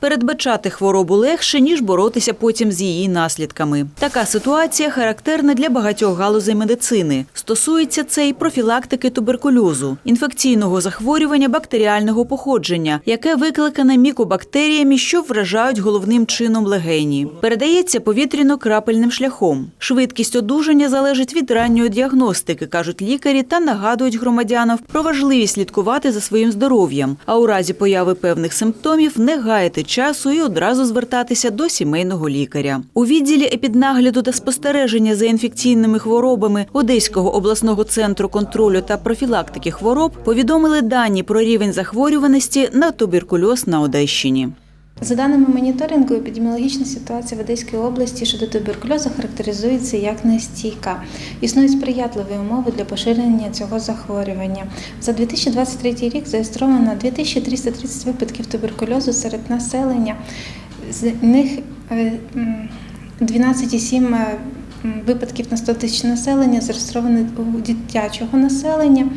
Передбачати хворобу легше, ніж боротися потім з її наслідками. Така ситуація характерна для багатьох галузей медицини. Стосується це й профілактики туберкульозу, інфекційного захворювання бактеріального походження, яке викликане мікобактеріями, що вражають головним чином легені. Передається повітряно-крапельним шляхом. Швидкість одужання залежить від ранньої діагностики, кажуть лікарі, та нагадують громадянам про важливість слідкувати за своїм здоров'ям, а у разі появи певних симптомів не гаяти часу і одразу звертатися до сімейного лікаря. У відділі епіднагляду та спостереження за інфекційними хворобами Одеського обласного центру контролю та профілактики хвороб повідомили дані про рівень захворюваності на туберкульоз на Одещині. За даними моніторингу, епідеміологічна ситуація в Одеській області щодо туберкульозу характеризується як нестійка. Існують сприятливі умови для поширення цього захворювання. За 2023 рік зареєстровано 2330 випадків туберкульозу серед населення. З них е, м, 12,7 е, випадків на 100 тисяч населення зареєстровано у дитячого населення.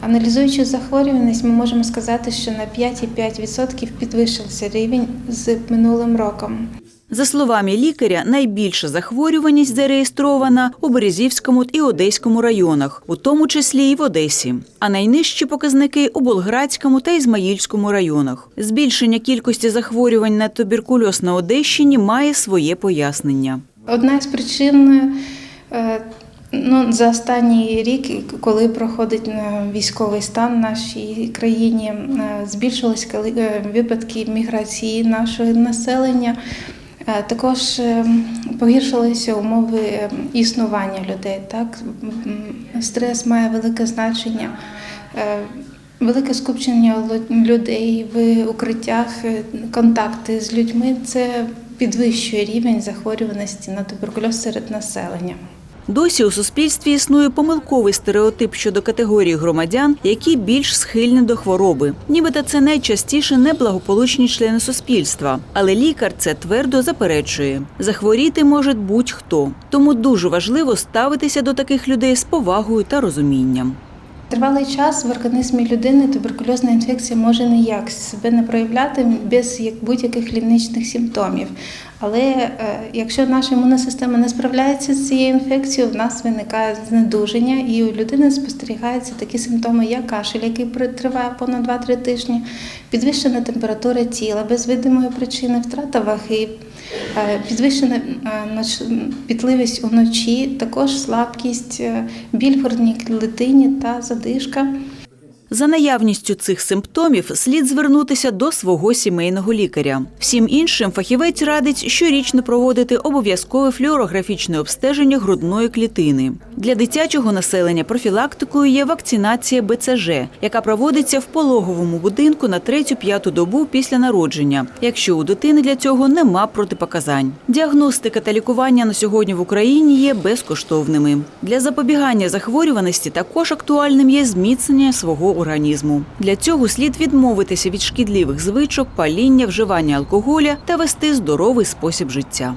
Аналізуючи захворюваність, ми можемо сказати, що на 5,5% підвищився рівень з минулим роком. За словами лікаря, найбільша захворюваність зареєстрована у Березівському і Одеському районах, у тому числі і в Одесі. А найнижчі показники у Болградському та Ізмаїльському районах. Збільшення кількості захворювань на туберкульоз на Одещині має своє пояснення. Одна з причин е, ну, за останній рік, коли проходить е, військовий стан в нашій країні, е, збільшились коли- е, випадки міграції нашого населення. Також погіршилися умови існування людей. Так? Стрес має велике значення. Велике скупчення людей в укриттях, контакти з людьми це підвищує рівень захворюваності на туберкульоз серед населення. Досі у суспільстві існує помилковий стереотип щодо категорії громадян, які більш схильні до хвороби. Нібито це найчастіше неблагополучні члени суспільства. Але лікар це твердо заперечує. Захворіти може будь-хто. Тому дуже важливо ставитися до таких людей з повагою та розумінням. Тривалий час в організмі людини туберкульозна інфекція може ніяк себе не проявляти без будь-яких клінічних симптомів. Але е, якщо наша імунна система не справляється з цією інфекцією, в нас виникає знедуження, і у людини спостерігаються такі симптоми, як кашель, який триває понад 2-3 тижні, підвищена температура тіла без видимої причини, втрата ваги, підвищена е, ноч- пітливість уночі, також слабкість, е, біль в грудній клітині та задишка. За наявністю цих симптомів слід звернутися до свого сімейного лікаря. Всім іншим фахівець радить щорічно проводити обов'язкове флюорографічне обстеження грудної клітини. Для дитячого населення профілактикою є вакцинація БЦЖ, яка проводиться в пологовому будинку на третю-п'яту добу після народження, якщо у дитини для цього нема протипоказань. Діагностика та лікування на сьогодні в Україні є безкоштовними. Для запобігання захворюваності також актуальним є зміцнення свого організму. Для цього слід відмовитися від шкідливих звичок, паління, вживання алкоголя та вести здоровий спосіб життя.